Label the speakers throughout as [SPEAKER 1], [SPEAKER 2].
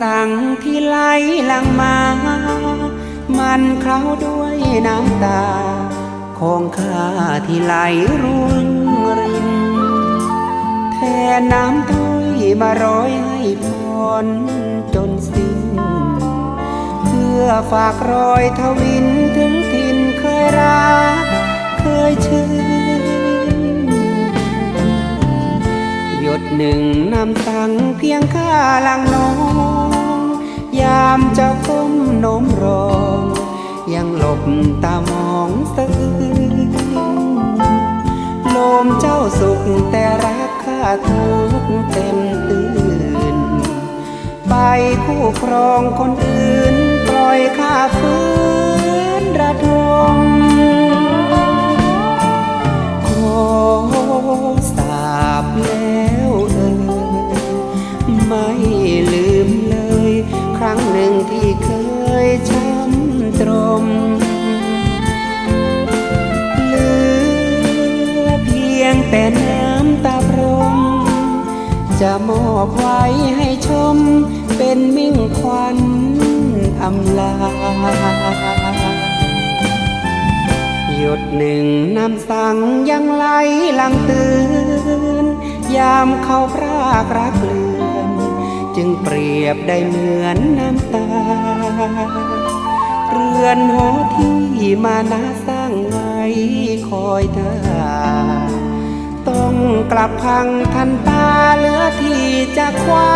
[SPEAKER 1] สั่งที่ไหลหลังมา มันเคล้าด้วยน้ำตา ของข้าที่ไหลร่งริน แทนน้ำถ้อยมาร้อยให้พรจนสิ้น เพื่อฝากรอยทวินถึงถิ่นเคยรัก เคยชื่น หนึ่งนำสั่งเพียงข้าลังน้อง ยามเจ้าก้มโน้มรอง ยังหลบตามองสะอื้นลมเจ้าสุขแต่รักข้าทุกเต็มตื่น ไปคู่ครองคนอื่นปล่อยข้าฟื้น หนึ่งที่เคยช้ำตรม เหลือเพียงแต่น้ำตาพรม จะมอบไว้ให้ชมเป็นมิ่งควันอำลา หยดหนึ่งน้ำสั่งยังไหลลังตือนยามเขาพรากรักเลือ จึงเปรียบได้เหมือนน้ำตา เรือนหอที่มานาสร้างไว้คอยท่าต้องกลับพังทันตาเหลือที่จะคว้า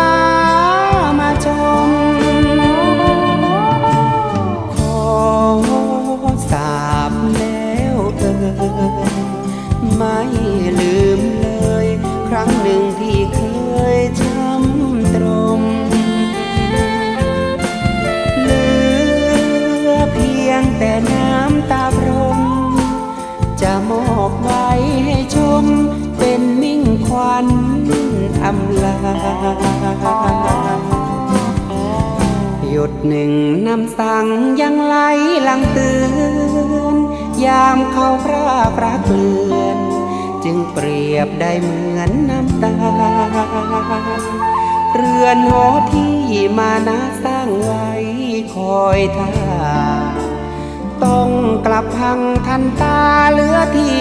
[SPEAKER 1] มาชม ขอสาบแล้วเอ่ย จะมอบไว้ให้ชม เป็นมิ่งควันอำลาหยดหนึ่งน้ำสั่งยังไหลลังเตือนยามเขาพรากรักเลือนจึงเปรียบได้เหมือนน้ำตา เรือนหอที่มานาสร้างไว้คอยท่า กลับพังทันตาเหลือที่